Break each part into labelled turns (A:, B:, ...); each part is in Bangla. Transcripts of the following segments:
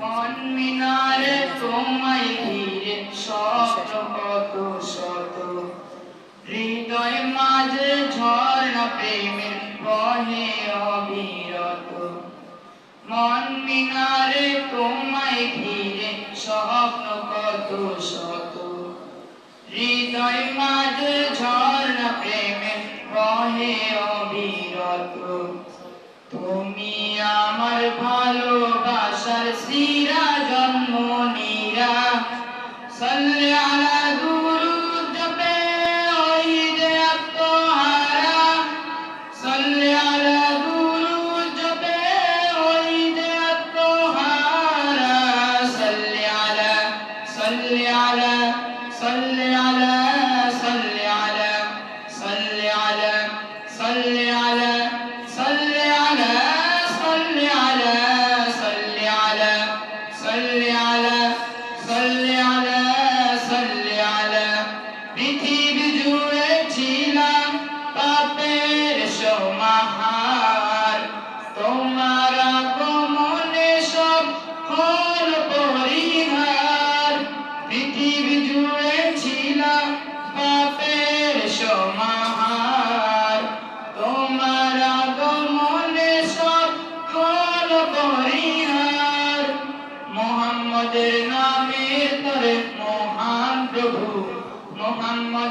A: মন মিনারে তোমায় ঘিরে স্বপ্ন কত হৃদয় মাঝে ঝর্ণা বহে অবিরত। মন মিনারে তোমায় ঘিরে স্বপ্ন হৃদয় মাঝে ঝর্ণা বহে অবিরত। নিরা জন্ম নিরা সল্লে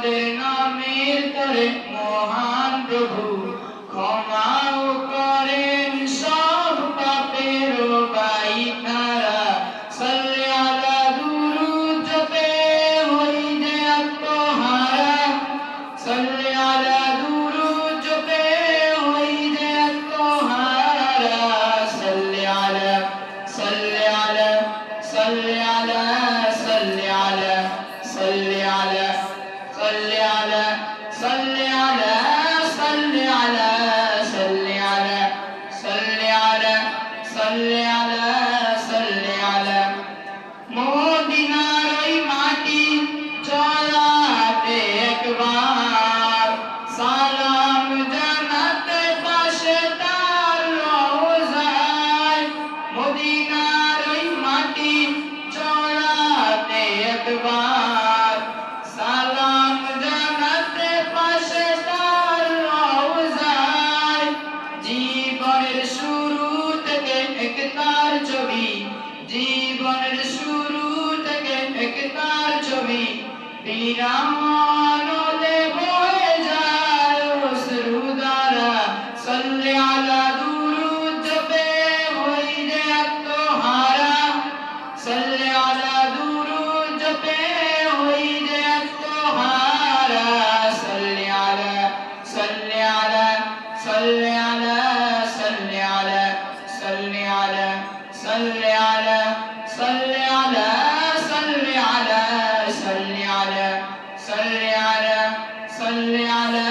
A: আমাদের নামের তরে মহান প্রভু ক্ষমা একবার পাশে তার জীবনের শুরু থেকে ছবি জীবনের শুরু থেকে ছবি। صل على صل على صل على صل على صل على صل على صل على صل على صل على